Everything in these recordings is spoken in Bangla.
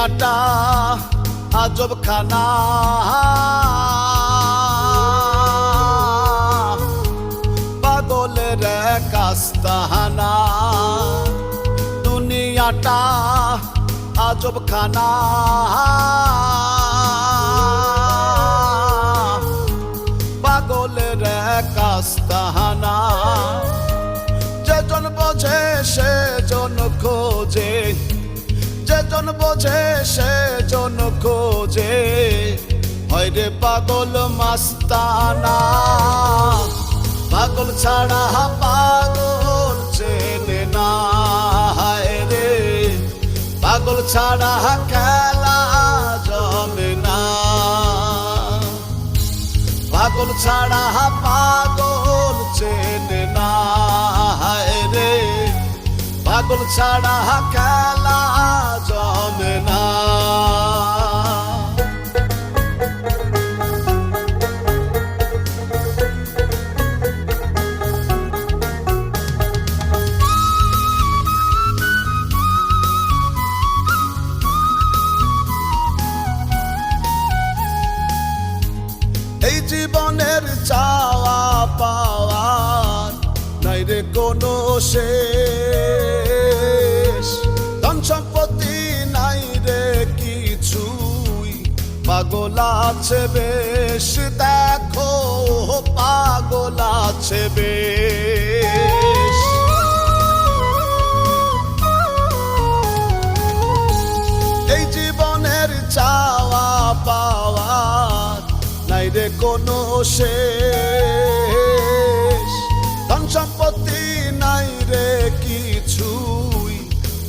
দুনিয়াটা আজব খানা পাগলের কাস্তাহানা দুনিয়াটা আজব খানা যেজন বোঝে, সে জন খোঁজে। হয় রে পাগল মাস্তানা, পাগল ছাড়া পাগল চেনে না, হায় রে। পাগল ছাড়া খেলা জমে না। পাগল ছাড়া পাগল চেনে না। পাগল ছাড়া খেলা জমে না এই জীবনের চাওয়া পাওয়ার নাই রে কোনো শেষ পাগল আছে বেশ, দেখো পাগল আছে বেশ। এই জীবনের চাওয়া পাওয়ার নাই রে কোনো শেষ। ধন সম্পত্তি নাই রে কিছুই,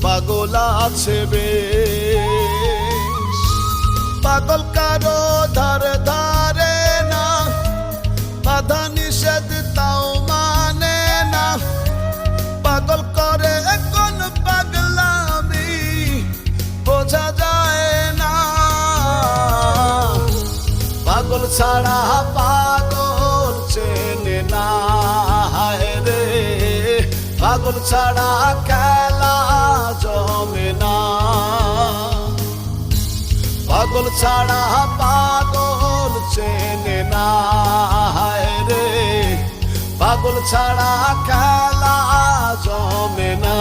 পাগল আছে বেশ। পাগল না। মানে না। করে বোঝা যায় না। ছাড়া পাগল চেনে না রে। পাগল ছাড়া খেলা জমে না। পাগল ছাড়া পাগল চেনে না রে। পাগল ছাড়া খেলা জমে না।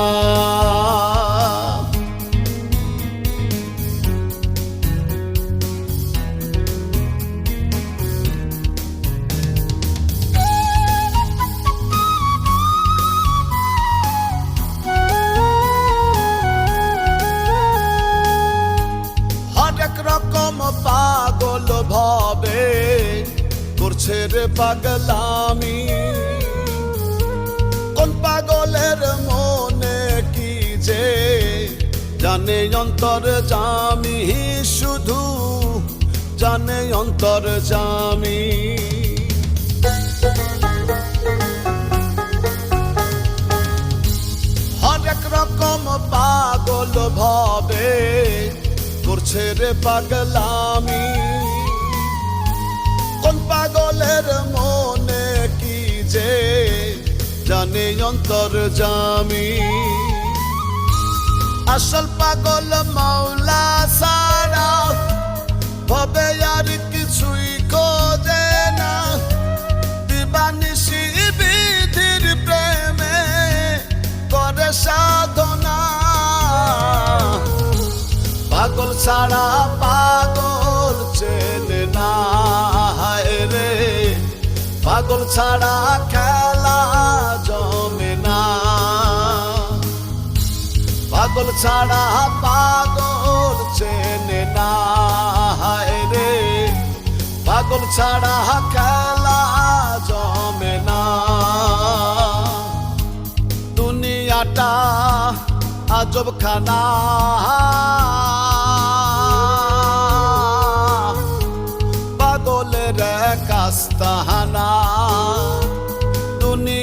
রে পাগলামি। কোন পাগলের মনে কি যে জানে অন্তর জামি? শুধু জানে অন্তর জামি। হরেক রকম পাগল ভাবে করছে রে পাগলামি। পাগলের মনে কি যে জানে অন্তর জামি। আসল পাগল মাওলা সারা ভবে আর কিছুই খোঁজে না। দিবানিশি বিধির প্রেমে করে সাধনা। পাগল ছাড়া পাগল পাগল ছাড়া খেলা জমে না। পাগল ছাড়া পাগল চেনে না রে। পাগল ছাড়া খেলা জমে না। দুনিয়াটা আজব খানা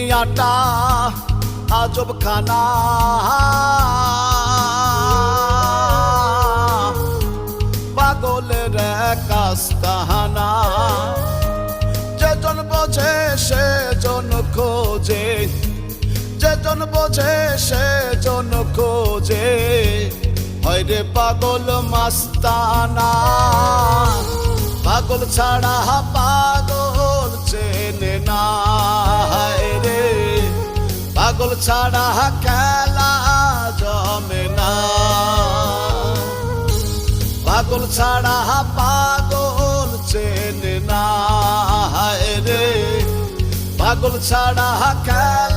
দুনিয়াটা আজব খানা পাগলের কাস্তাহানা যেজন বোঝে, সেজন খোঁজে। যেজন বোঝে, সেজন খোঁজে। হয় রে পাগল মাস্তানা। পাগল ছাড়া পাগল পাগল ছাড়া খেলা জমে না। পাগল ছাড়া পাগল চেনে না রে। পাগল ছাড়া খেলা